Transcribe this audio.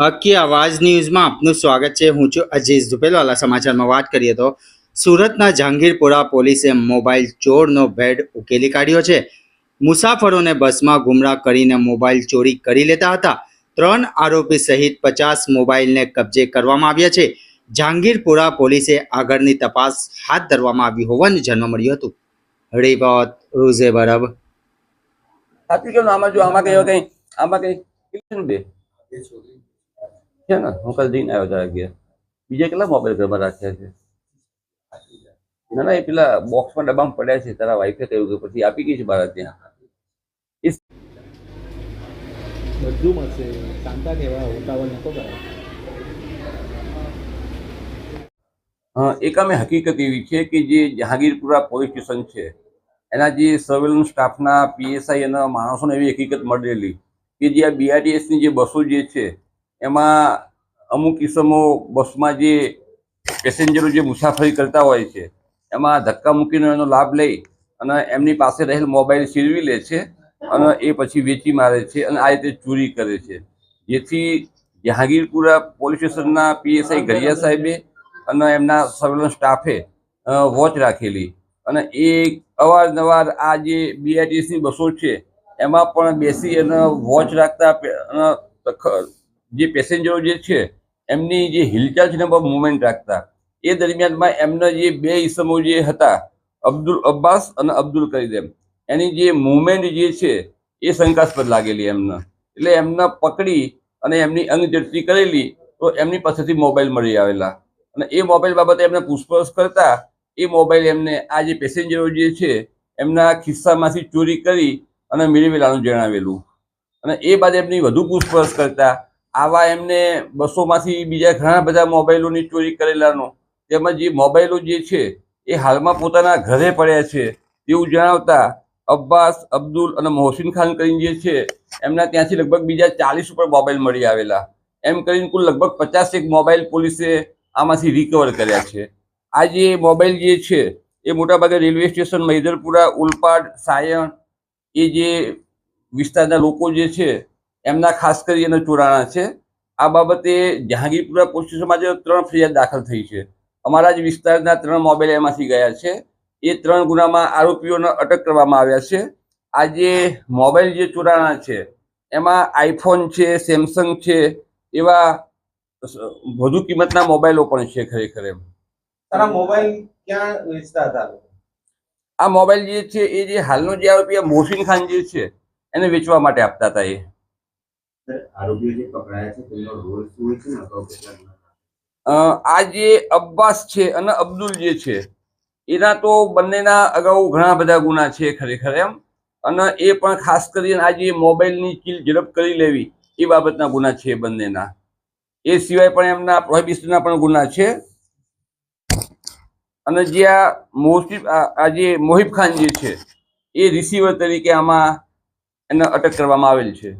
હકી આવાજ ન્યૂઝમાં આપનું સ્વાગત છે. હું છું અજીઝ દુપેલવાલા સમાચારમાં વાત કરીએ તો સુરતના જહાંગીરપુરા પોલીસે મોબાઈલ ચોરનો ભેડ ઉકેલી કાઢ્યો છે. મુસાફરોને બસમાં ગુમરાહ કરીને મોબાઈલ ચોરી કરી લેતા હતા. ત્રણ આરોપી સહિત પચાસ મોબાઈલને કબજે કરવામાં આવ્યા છે. જહાંગીરપુરા પોલીસે આગળની તપાસ હાથ ધરવામાં આવી હોવાનું જાણવા મળ્યું હતું. રિપોર્ટ રૂઝે બરબ. આમાં જો આમાં કઈ આમાં છે ને? હું કાલે જઈને આવ્યો તારા ઘેર. બીજા કેટલા મોબાઈલ ઘરમાં રાખ્યા છે? ના ના એ પેલા બોક્સમાં ડબ્બામાં પડ્યા છે. તારા વાઈફે કહ્યું કે પછી આપી ગઈ છે બાળક ત્યાં. બધું મળશે. શાંતા કહેવા ઉતાવળ નતો કરાય. એક અમે હકીકત એવી છે કે જે જહાંગીરપુરા પોલીસ સ્ટેશન છે એના જે સર્વેલન્સ સ્ટાફના પીએસઆઈ એના માણસોને એવી હકીકત મળેલી કે જે આ બીઆરટીએસની જે બસો જે છે એમાં અમુક કિસ્સામાં બસમાં જે પેસેન્જરો જે મુસાફરી કરતા હોય છે, એમાં ધક્કા મૂકીને એનો લાભ લઈ અને એમની પાસે રહેલ મોબાઈલ છીરવી લે છે અને એ પછી વેચી મારે છે અને આ રીતે ચોરી કરે છે. જેથી જહાંગીરપુરા પોલીસ સ્ટેશનના પીએસઆઈ ગરિયા સાહેબે અને એમના સર્વેલન્સ સ્ટાફે વોચ રાખેલી. અને એ અવારનવાર આ જે બીઆરટીએસની બસો છે, એમાં પણ બેસી અને વોચ રાખતા જે પેસેન્જરો જે છે, એમની જે હિલચાલ છે બહુ મુવમેન્ટ રાખતા. એ દરમિયાનમાં એમના જે બે ઈસમો જે હતા, અબ્દુલ અબ્બાસ અને અબ્દુલ કરીદેમ એની જે મુવમેન્ટ જે છે, એ શંકાસ્પદ લાગેલી એમને. એટલે એમને પકડી અને એમની અંગ જડતી કરેલી, તો એમની પાસેથી મોબાઈલ મળી આવેલા. અને એ મોબાઈલ બાબતે એમને પૂછપરછ કરતા, એ મોબાઈલ એમને આ જે પેસેન્જરો જે છે, એમના ખિસ્સામાંથી ચોરી કરી અને મેળવેલાનું જણાવેલું. અને એ બાદ એમની વધુ પૂછપરછ કરતા આવા એમને બસોમાંથી બીજા ઘણા બધા મોબાઈલોની ચોરી કરેલાનો, તેમજ એ મોબાઈલો જે છે, એ હાલમાં પોતાના ઘરે પડ્યા છે, તેવું જણાવતા અબ્બાસ, અબ્દુલ અને મોહસિન ખાન કરીને જે છે, એમના ત્યાંથી લગભગ બીજા ચાલીસ ઉપર મોબાઈલ મળી આવેલા. એમ કરીને કુલ લગભગ પચાસેક મોબાઈલ પોલીસે આમાંથી રિકવર કર્યા છે. આ જે મોબાઈલ જે છે, એ મોટાભાગે રેલવે સ્ટેશન મૈદરપુરા ઉલપાડ, સાયણ, એ જે વિસ્તારના લોકો જે છે એમના ખાસ કરી એના ચોરાણા છે. આ બાબતે જહાંગીરપુરા પોલીસ સ્ટેશનમાં જે ત્રણ ફરિયાદ દાખલ થઈ છે. અમારા જ વિસ્તારના ત્રણ મોબાઈલ એમાંથી ગયા છે. એ ત્રણ ગુનામાં આરોપીઓને અટક કરવામાં આવ્યા છે. આ જે મોબાઈલ જે ચોરાણા છે એમાં આઈફોન છે સેમસંગ છે એવા વધુ કિંમતના મોબાઈલો પણ છે ખરેખર એમ. મોબાઈલ ક્યાં વેચતા હતા? આ મોબાઈલ જે છે એ જે હાલનો જે આરોપી મોહસિન ખાન જે છે એને વેચવા માટે આપતા હતા એ. આરોપીઓ જે પકડાયા છે તેમનો રોલ શું હોય છે અગાઉ કેટલા અ, આ જે અબ્બાસ છે અને અબ્દુલ જે છે એના તો બંનેના અગાઉ ઘણા બધા ગુના છે ખરેખર એમ. અને એ પણ ખાસ કરીને આ જે મોબાઈલની કીલ ઝડપ કરી લેવી એ બાબતના ગુના છે બંનેના. એ સિવાય પણ એમના પ્રોહિબિશનના પણ ગુના છે. અને જે આ મોહિબ આજે આ જે મોહિબ ખાન જે છે એ રિસીવર તરીકે આમાં એને અટક કરવામાં આવેલ છે.